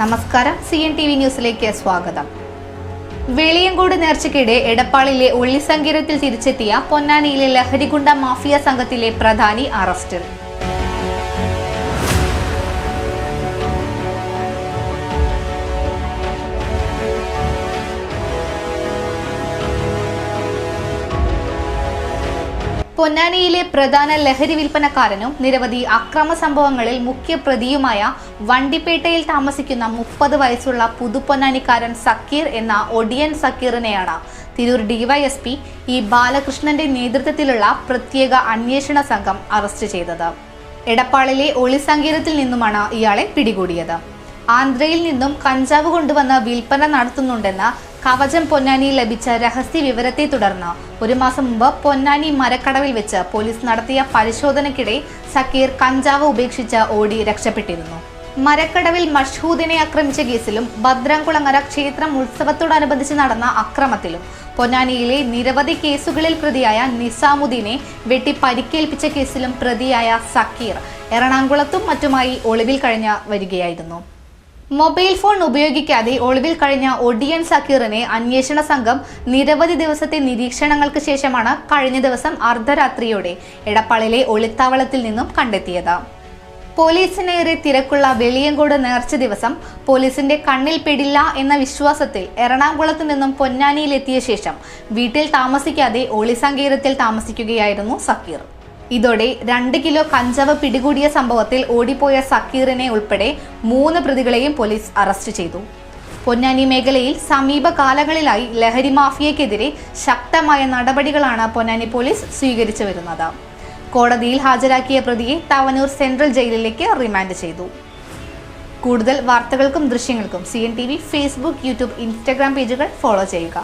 നമസ്കാരം. C N T V ന്യൂസിലേക്ക് സ്വാഗതം. വെളിയങ്കോട് നേർച്ചയ്ക്കിടെ എടപ്പാളിലെ ഒള്ളിസങ്കീരത്തിൽ തിരിച്ചെത്തിയ പൊന്നാനിയിലെ ലഹരിഗുണ്ട മാഫിയ സംഘത്തിലെ പ്രധാനി അറസ്റ്റിൽ. പൊന്നാനിയിലെ പ്രധാന ലഹരി വിൽപ്പനക്കാരനും നിരവധി അക്രമ സംഭവങ്ങളിൽ മുഖ്യ പ്രതിയുമായ വണ്ടിപ്പേട്ടയിൽ താമസിക്കുന്ന മുപ്പത് വയസ്സുള്ള പുതുപൊന്നാനിക്കാരൻ സക്കീർ എന്ന ഒടിയൻ സക്കീറിനെയാണ് തിരൂർ ഡിവൈഎസ്പി ഇ ബാലകൃഷ്ണന്റെ നേതൃത്വത്തിലുള്ള പ്രത്യേക അന്വേഷണ സംഘം അറസ്റ്റ് ചെയ്തത്. എടപ്പാളിലെ ഒളിസങ്കീരത്തിൽ നിന്നുമാണ് ഇയാളെ പിടികൂടിയത്. ആന്ധ്രയിൽ നിന്നും കഞ്ചാവ് കൊണ്ടുവന്ന് വിൽപ്പന നടത്തുന്നുണ്ടെന്ന കവചം പൊന്നാനിയിൽ ലഭിച്ച രഹസ്യ വിവരത്തെ തുടർന്ന് ഒരു മാസം മുമ്പ് പൊന്നാനി മരക്കടവിൽ വെച്ച് പോലീസ് നടത്തിയ പരിശോധനയ്ക്കിടെ സക്കീർ കഞ്ചാവ് ഉപേക്ഷിച്ച് ഓടി രക്ഷപ്പെട്ടിരുന്നു. മരക്കടവിൽ മഷ്ഹൂദിനെ ആക്രമിച്ച കേസിലും ഭദ്രാംകുളങ്ങര ക്ഷേത്രം ഉത്സവത്തോടനുബന്ധിച്ച് നടന്ന അക്രമത്തിലും പൊന്നാനിയിലെ നിരവധി കേസുകളിൽ പ്രതിയായ നിസാമുദ്ദീനെ വെട്ടി പരിക്കേൽപ്പിച്ച കേസിലും പ്രതിയായ സക്കീർ എറണാകുളത്തും മറ്റുമായി ഒളിവിൽ കഴിഞ്ഞ വരികയായിരുന്നു. മൊബൈൽ ഫോൺ ഉപയോഗിക്കാതെ ഒളിവിൽ കഴിഞ്ഞ ഒഡിയൻ സക്കീറിനെ അന്വേഷണ സംഘം നിരവധി ദിവസത്തെ നിരീക്ഷണങ്ങൾക്ക് ശേഷമാണ് കഴിഞ്ഞ ദിവസം അർദ്ധരാത്രിയോടെ എടപ്പാളിലെ ഒളിത്താവളത്തിൽ നിന്നും കണ്ടെത്തിയത്. പോലീസിനേറെ തിരക്കുള്ള വെളിയങ്കോട് നേർച്ച ദിവസം പോലീസിന്റെ കണ്ണിൽ പെടില്ല എന്ന വിശ്വാസത്തിൽ എറണാകുളത്തു നിന്നും പൊന്നാനിയിലെത്തിയ ശേഷം വീട്ടിൽ താമസിക്കാതെ ഒളിസങ്കേതത്തിൽ താമസിക്കുകയായിരുന്നു സക്കീർ. ഇതോടെ രണ്ട് കിലോ കഞ്ചാവ് പിടികൂടിയ സംഭവത്തിൽ ഓടിപ്പോയ സക്കീറിനെ ഉൾപ്പെടെ മൂന്ന് പ്രതികളെയും പോലീസ് അറസ്റ്റ് ചെയ്തു. പൊന്നാനി മേഖലയിൽ സമീപകാലങ്ങളിലായി ലഹരി മാഫിയക്കെതിരെ ശക്തമായ നടപടികളാണ് പൊന്നാനി പോലീസ് സ്വീകരിച്ചു വരുന്നത്. കോടതിയിൽ ഹാജരാക്കിയ പ്രതിയെ തവനൂർ സെൻട്രൽ ജയിലിലേക്ക് റിമാൻഡ് ചെയ്തു. കൂടുതൽ വാർത്തകൾക്കും ദൃശ്യങ്ങൾക്കും C N T V Facebook YouTube Instagram പേജുകൾ ഫോളോ ചെയ്യുക.